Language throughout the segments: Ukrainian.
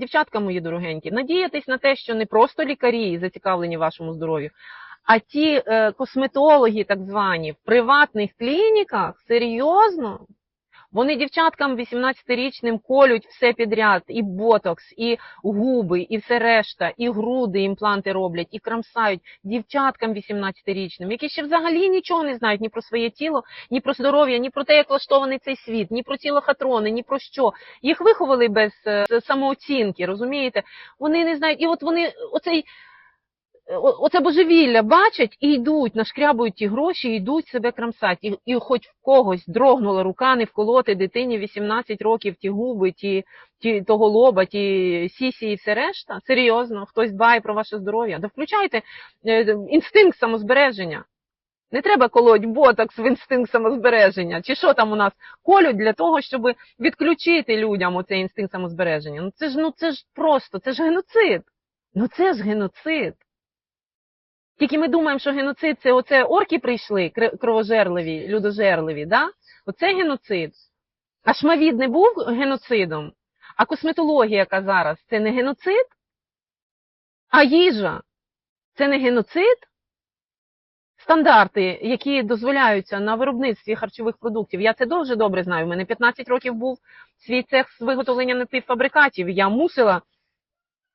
дівчатка мої дорогенькі, надіятись на те, що не просто лікарі зацікавлені вашому здоров'ю, а ті е, косметологи, так звані, в приватних клініках, серйозно, вони дівчаткам 18-річним колють все підряд, і ботокс, і губи, і все решта, і груди імпланти роблять, і крамсають дівчаткам 18-річним, які ще взагалі нічого не знають ні про своє тіло, ні про здоров'я, ні про те, як влаштований цей світ, ні про ті лохотрони, ні про що. Їх виховали без е, самооцінки, розумієте? Вони не знають, і от вони оцей. О- Оце божевілля бачать і йдуть, нашкрябують ті гроші, і йдуть себе крамсати. І, і хоч в когось дрогнула рука не вколоти дитині 18 років ті губи, ті, ті того лоба, ті сісі і все решта. Серйозно, хтось дбає про ваше здоров'я. Да включайте е, інстинкт самозбереження. Не треба колоть ботокс в інстинкт самозбереження. Чи що там у нас колють для того, щоб відключити людям оцей інстинкт самозбереження. Ну це ж ну це ж просто, це ж геноцид. Ну це ж геноцид. Тільки ми думаємо, що геноцид це оце орки прийшли, кровожерливі, людожерливі, да? Оце геноцид. А шмавід не був геноцидом, а косметологія, яка зараз, це не геноцид, а їжа. Це не геноцид. Стандарти, які дозволяються на виробництві харчових продуктів, я це дуже добре знаю. У мене 15 років був свій цех з виготовлення напівфабрикатів. Я мусила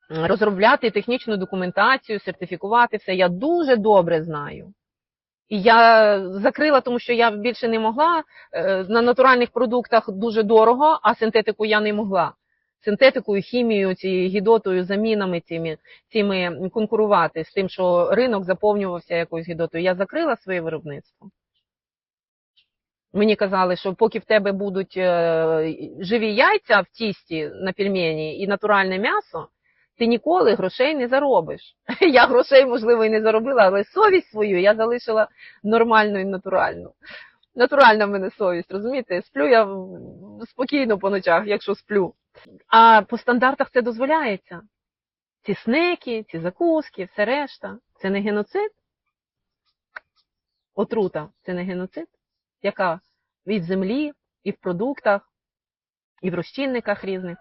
розробляти технічну документацію, сертифікувати все. Я дуже добре знаю. І я закрила, тому що я більше не могла. Е, На натуральних продуктах дуже дорого, а синтетику я не могла. Синтетикою, хімією, цією гідотою, замінами цими, цими конкурувати з тим, що ринок заповнювався якоюсь гідотою. Я закрила своє виробництво. Мені казали, що поки в тебе будуть е, живі яйця в тісті на пельмені і натуральне м'ясо, ти ніколи грошей не заробиш. Я грошей, можливо, і не заробила, але совість свою я залишила нормальну і натуральну. Натуральна в мене совість, розумієте? Сплю я спокійно по ночах, якщо сплю. А по стандартах це дозволяється. Ці снеки, ці закуски, все решта. Це не геноцид? Отрута це не геноцид, яка і в землі, і в продуктах, і в розчинниках різних.